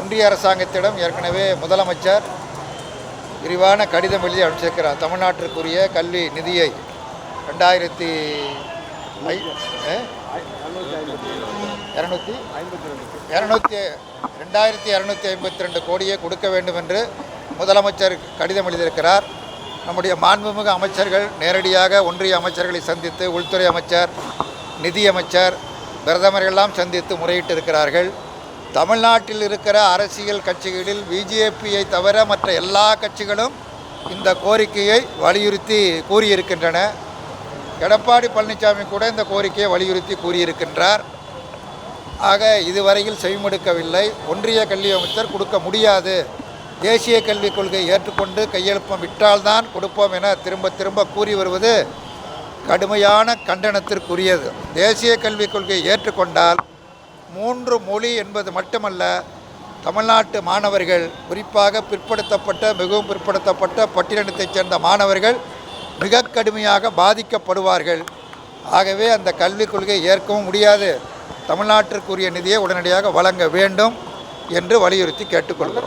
ஒன்றிய அரசாங்கத்திடம் ஏற்கனவே முதலமைச்சர் விரிவான கடிதம் எழுதி அனுப்பிச்சிருக்கிறார். தமிழ்நாட்டிற்குரிய கல்வி நிதியை ரெண்டாயிரத்தி ஐ இரநூத்தி இரநூத்தி ரெண்டாயிரத்தி இரநூத்தி ஐம்பத்தி ரெண்டு கோடியை கொடுக்க வேண்டும் என்று முதலமைச்சர் கடிதம் எழுதியிருக்கிறார். நம்முடைய மாண்புமிகு அமைச்சர்கள் நேரடியாக ஒன்றிய அமைச்சர்களை சந்தித்து உள்துறை அமைச்சர் நிதியமைச்சர் பிரதமரெல்லாம் சந்தித்து முறையிட்டு இருக்கிறார்கள் தமிழ்நாட்டில் இருக்கிற அரசியல் கட்சிகளில் பிஜேபியை தவிர மற்ற எல்லா கட்சிகளும் இந்த கோரிக்கையை வலியுறுத்தி கூறியிருக்கின்றன. எடப்பாடி பழனிசாமி கூட இந்த கோரிக்கையை வலியுறுத்தி கூறியிருக்கின்றார். ஆக இதுவரையில் செவிமடுக்கவில்லை. ஒன்றிய கல்வி அமைச்சர் கொடுக்க முடியாது. தேசிய கல்விக் கொள்கையை ஏற்றுக்கொண்டு கையெழுப்பம் விட்டால்தான் கொடுப்போம் என திரும்ப திரும்ப கூறி வருவது கடுமையான கண்டனத்திற்குரியது. தேசிய கல்விக் கொள்கையை ஏற்றுக்கொண்டால் மூன்று மொழி என்பது மட்டுமல்ல தமிழ்நாட்டு மாணவர்கள் குறிப்பாக பிற்படுத்தப்பட்ட மிகவும் பிற்படுத்தப்பட்ட பட்டியலினத்தைச் சேர்ந்த மாணவர்கள் மிக கடுமையாக பாதிக்கப்படுவார்கள். ஆகவே அந்த கல்விக் கொள்கையை ஏற்கவும் முடியாது. தமிழ்நாட்டிற்குரிய நிதியை உடனடியாக வழங்க வேண்டும் என்று வலியுறுத்தி கேட்டுக்கொள்கிறோம்.